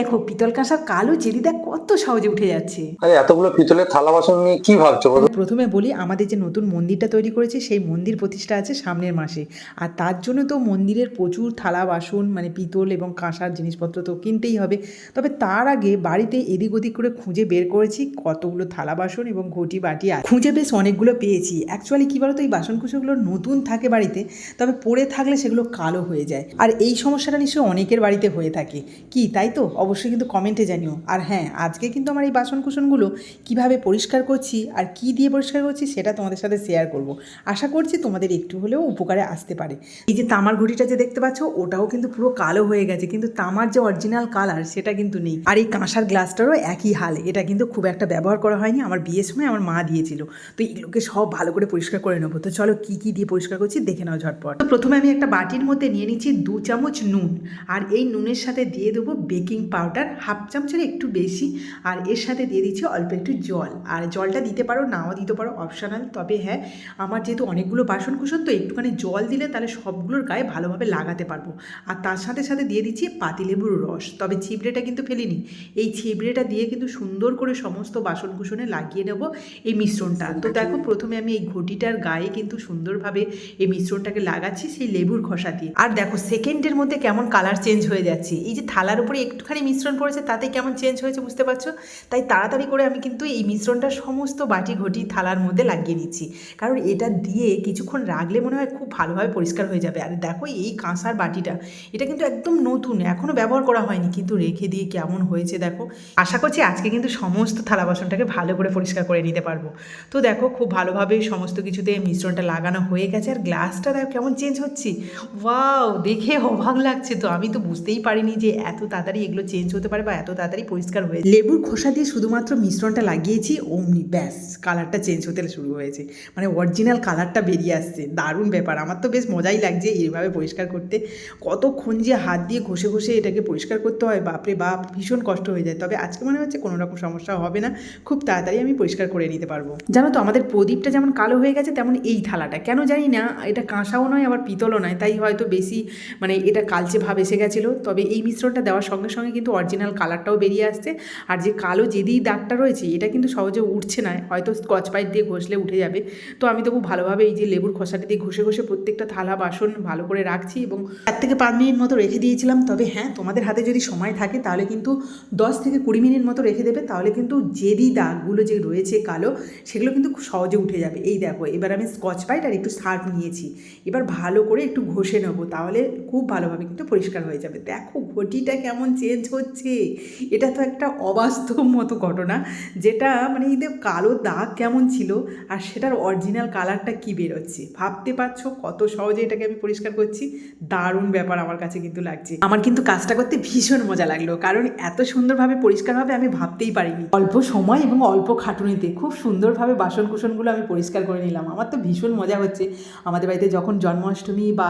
দেখো পিতল কাঁসার কালো জেরিদা কত সহজে উঠে যাচ্ছে। আরে এতগুলো পিতলের থালা বাসন নিয়ে কি ভাবছ বলো? প্রথমে বলি আমাদের যে নতুন মন্দিরটা তৈরি করেছে সেই মন্দির প্রতিষ্ঠা আছে সামনের মাসে। আর তার জন্য তো মন্দিরের প্রচুর থালা বাসন মানে পিতল এবং কাঁসার জিনিসপত্র তো কিনতেই হবে। তবে তার আগে বাড়িতে এদিক ওদিক করে খুঁজে বের করেছি কতগুলো থালা বাসন এবং ঘটি বাটি আছে। খুঁজে বেশ অনেকগুলো পেয়েছি। অ্যাকচুয়ালি কী বলতো এই বাসন কুসনগুলো নতুন থাকে বাড়িতে তবে পড়ে থাকলে সেগুলো কালো হয়ে যায়। আর এই সমস্যাটা নিশ্চয়ই অনেকের বাড়িতে হয়ে থাকে। কি তাই তো? অবশ্যই কিন্তু কমেন্টে জানিও। আর হ্যাঁ আজকে কিন্তু আমার এই বাসন কুসনগুলো কীভাবে পরিষ্কার করছি আর কি দিয়ে পরিষ্কার করছি সেটা তোমাদের সাথে শেয়ার করব। আশা করছি তোমাদের একটু হলেও উপকারে আসতে পারে। এই যে তামার ঘটিটা যে দেখতে পাচ্ছ, ওটাও কিন্তু পুরো কালো হয়ে গেছে, কিন্তু তামার যে অরিজিনাল কালার সেটা কিন্তু নেই। আর এই কাঁসার গ্লাসটারও একই হাল, এটা কিন্তু খুব একটা ব্যবহার করা হয়নি, আমার বিয়ের সময় আমার মা দিয়েছিল। তো এগুলোকে সব ভালো করে পরিষ্কার করে নেব। তো চলো কি কি দিয়ে পরিষ্কার করছি দেখে নাও ঝটপট। তো প্রথমে আমি একটা বাটির মধ্যে নিয়ে নিচ্ছি দু চামচ নুন, আর এই নুনের সাথে দিয়ে দেবো বেকিং পাউডার হাফ চামচের একটু বেশি আর এর সাথে দিয়ে দিচ্ছি অল্প একটু জল। আর জলটা দিতে পারো নাও দিতে পারো অপশনাল তবে হ্যাঁ আমার যেহেতু অনেকগুলো বাসন কুসন তো একটুখানি জল দিলে তাহলে সবগুলোর গায়ে ভালোভাবে লাগাতে পারব। আর তার সাথে সাথে দিয়ে দিচ্ছি পাতিলেবুর রস। তবে ছিবড়েটা কিন্তু ফেলিনি। এই ছিবড়েটা দিয়ে কিন্তু সুন্দর করে সমস্ত বাসন কুসনে লাগিয়ে নেব এই মিশ্রণটা। তো দেখো প্রথমে আমি এই ঘটিটার গায়ে কিন্তু সুন্দরভাবে এই মিশ্রণটাকে লাগাচ্ছি সেই লেবুর খসা দিয়ে। আর দেখো সেকেন্ডের মধ্যে কেমন কালার চেঞ্জ হয়ে যাচ্ছে। এই যে থালার উপরে একটুখানি মিশ্রণ পড়েছে তাতে কেমন চেঞ্জ হয়েছে বুঝতে পারছ? তাই তাড়াতাড়ি করে আমি কিন্তু এই মিশ্রণটা সমস্ত বাটি ঘটি থালার মধ্যে লাগিয়ে নিচ্ছি। কারণ এটা দিয়ে কিছুক্ষণ রাখলে মনে হয় খুব ভালোভাবে পরিষ্কার হয়ে যাবে। আর দেখো এই কাঁসার বাটিটা, এটা কিন্তু একদম নতুন এখনও ব্যবহার করা হয়নি। কিন্তু রেখে দিয়ে কেমন হয়েছে দেখো। আশা করছি আজকে কিন্তু সমস্ত থালা বাসনটাকে ভালো করে পরিষ্কার করে নিতে পারব। তো দেখো খুব ভালোভাবে সমস্ত কিছুতে মিশ্রণটা লাগানো হয়ে গেছে। আর গ্লাসটা দেখো কেমন চেঞ্জ হচ্ছে। ওয়াও, দেখে অবাক লাগছে তো। আমি তো বুঝতেই পারিনি যে এত তাড়াতাড়ি এগুলো চেঞ্জ হতে পারে বা এত তাড়াতাড়ি পরিষ্কার হয়ে লেবুর খোসা দিয়ে শুধুমাত্র মিশ্রণটা লাগিয়েছি, অমনি ব্যাস কালারটা চেঞ্জ হতে শুরু হয়েছে। মানে অরিজিনাল কালারটা বেরিয়ে আসছে, দারুণ ব্যাপার। আমার তো বেশ মজাই লাগছে এইভাবে পরিষ্কার করতে। কতক্ষণ যে হাত দিয়ে ঘষে ঘষে এটাকে পরিষ্কার করতে হয়, বাপরে বাপ, ভীষণ কষ্ট হয়ে যায়। তবে আজকে মনে হচ্ছে কোনো রকম সমস্যা হবে না, খুব তাড়াতাড়ি আমি পরিষ্কার করে নিতে পারব। জানো তো, আমাদের প্রদীপটা যেমন কালো হয়ে গেছে, তেমন এই থালাটা। কেন জানি না, এটা কাঁসাও নয়, আবার পিতলও নয়। তাই হয়তো বেশি মানে এটা কালচে ভাব এসে গেছিল। তবে এই মিশ্রণটা দেওয়ার সঙ্গে সঙ্গে কিন্তু অরিজিনাল কালারটাও বেরিয়ে আসছে। আর যে কালো যেদি দাগটা রয়েছে, এটা কিন্তু সহজে উঠছে না। হয়তো স্কচ পাইপ দিয়ে ঘষলে উঠে যাবে। তো আমি তবু ভালোভাবে এই যে লেবুর খসাটা দিয়ে ঘষে ঘষে প্রত্যেকটা থালা, বাসন ভালো করে রাখছি এবং চার থেকে পাঁচ মিনিট মতো রেখে দিয়েছিলাম। তবে হ্যাঁ তোমাদের হাতে যদি সময় থাকে, তাহলে কিন্তু দশ থেকে কুড়ি মিনিট মতো রেখে দেবে। তাহলে কিন্তু যেদি দাগগুলো যে রয়েছে কালো, সেগুলো কিন্তু খুব সহজে উঠে যাবে। এই দেখো, এবার আমি স্কচ পাইট আর একটু সার্ফ নিয়েছি। এবার ভালো করে একটু ঘষে নেব, তাহলে খুব ভালোভাবে কিন্তু পরিষ্কার হয়ে যাবে। দেখো ঘটিটা কেমন চেঞ্জ হচ্ছে। এটা তো একটা অবাস্তব মতো ঘটনা, যেটা মানে এই কালো দাগ কেমন ছিল আর সেটার অরিজিনাল কালারটা কি বেরোচ্ছে? ভাবতে পারছ? কত সহজে এটাকে আমি পরিষ্কার করছি? দারুণ ব্যাপার আমার কাছে কিন্তু লাগছে। আমার কিন্তু কাজটা করতে ভীষণ মজা লাগল, কারণ এত সুন্দরভাবে পরিষ্কারভাবে আমি ভাবতেই পারিনি। অল্প সময় এবং অল্প খাটুনিতে খুব সুন্দরভাবে বাসন কুসনগুলো আমি পরিষ্কার করে নিলাম। আমার তো ভীষণ মজা হচ্ছে। আমাদের বাড়িতে যখন জন্মাষ্টমী বা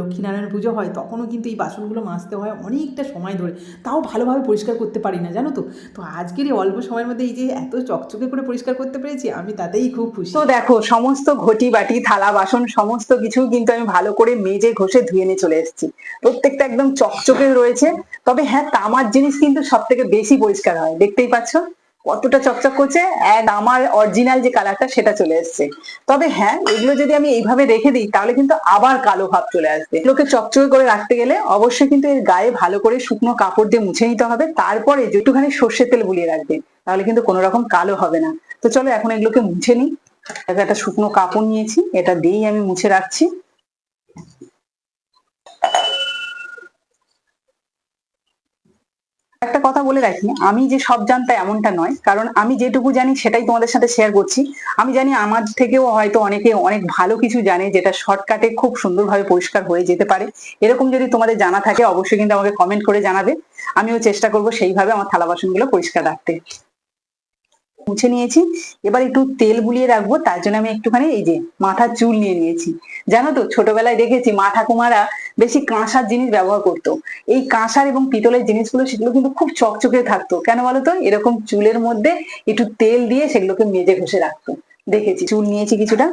লক্ষ্মীনারায়ণ পুজো হয়, তখনও কিন্তু এই বাসনগুলো মাজতে হয় অনেকটা সময় ধরে। তাও ভালোভাবে পরিষ্কার করতে পারি না, জানো তো? তো আজকের এই অল্প সময়ের মধ্যে এই যে এত চকচকে করে পরিষ্কার করতে পেরেছি, আমি তাতেই খুব খুশি। তো দেখো, সমস্ত ঘটি বাটি, থালা, বাসন, সমস্ত কিছু কিন্তু আমি ভালো করে মেজে ঘষে ধুয়ে নিয়ে চলে এসেছি। প্রত্যেকটা একদম চকচকে রয়েছে। তবে হ্যাঁ তামার জিনিস কিন্তু সব থেকে বেশি পরিষ্কার হয়, দেখতেই পাচ্ছ? কতটা চকচক করছে অ্যান্ড আমার অরিজিনাল যে কালারটা সেটা চলে এসছে। তবে হ্যাঁ এগুলো যদি আমি এইভাবে রেখে দিই, তাহলে কিন্তু আবার কালো ভাব চলে আসবে। এগুলোকে চকচকে করে রাখতে গেলে অবশ্যই কিন্তু এর গায়ে ভালো করে শুকনো কাপড় দিয়ে মুছে নিতে হবে। তারপরে একটুখানি সর্ষের তেল বুলিয়ে রাখবে, তাহলে কিন্তু কোনো রকম কালো হবে না। তো চলো এখন এগুলোকে মুছে নিই। একটা শুকনো কাপড় নিয়েছি, এটা দিয়েই আমি মুছে রাখছি। একটা কথা বলে রাখি, আমি যে সব জানতা এমনটা নয়, কারণ আমি যেটুকু জানি সেটাই তোমাদের সাথে শেয়ার করছি। আমি জানি আমার থেকেও হয়তো অনেকে অনেক ভালো কিছু জানে, যেটা শর্টকাটে খুব সুন্দরভাবে পরিষ্কার হয়ে যেতে পারে। এরকম যদি তোমাদের জানা থাকে, অবশ্যই কিন্তু আমাকে কমেন্ট করে জানাবে। আমিও চেষ্টা করব সেইভাবে আমার থালা বাসনগুলো পরিষ্কার রাখতে। মুছে নিয়েছি। এবার একটু তেল বুলিয়ে রাখব, তার জন্য আমি একটুখানি এই যে মাথার চুল নিয়ে নিয়েছি। জানো তো, ছোটবেলায় দেখেছি মা ঠাকুমারা বেশি কাঁসার জিনিস ব্যবহার করতো। এই কাঁসার এবং পিতলের জিনিসগুলো, সেগুলো কিন্তু খুব চকচকে থাকতো। কেন বলতো? এরকম চুলের মধ্যে একটু তেল দিয়ে সেগুলোকে মেজে ঘষে রাখতো। দেখেছি, চুল নিয়েছি কিছুটা।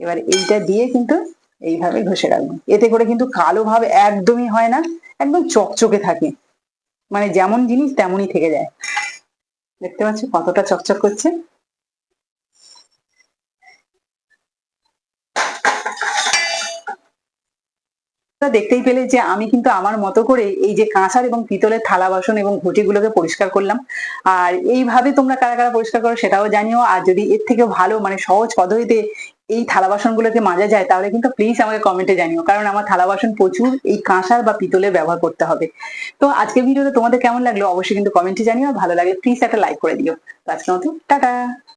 এবার এইটা দিয়ে কিন্তু এইভাবে ঘষে রাখব। এতে করে কিন্তু কালো ভাব একদমই হয় না, একদম চকচকে থাকে। মানে যেমন জিনিস তেমনই থেকে যায়। দেখতে পাচ্ছি কতটা চকচক করছে। দেখতেই পেলে যে আমি কিন্তু আমার মতো করে এই যে কাঁচার এবং পিতলের থালা বাসন এবং ঘটিগুলোকে পরিষ্কার করলাম। আর এইভাবে তোমরা কারা কারা পরিষ্কার করো সেটাও জানিও। আর যদি এর থেকে ভালো মানে সহজ পদ্ধতিতে এই থালা বাসনগুলোকে মাজা যায়, তাহলে কিন্তু প্লিজ আমাকে কমেন্টে জানিও। কারণ আমার থালা বাসন প্রচুর এই কাঁসার বা পিতলের ব্যবহার করতে হবে। তো আজকের ভিডিওটা তোমাদের কেমন লাগল অবশ্যই কিন্তু কমেন্টে জানিও। ভালো লাগলে প্লিজ একটা লাইক করে দিও। তো আজকের মতো, টাটা!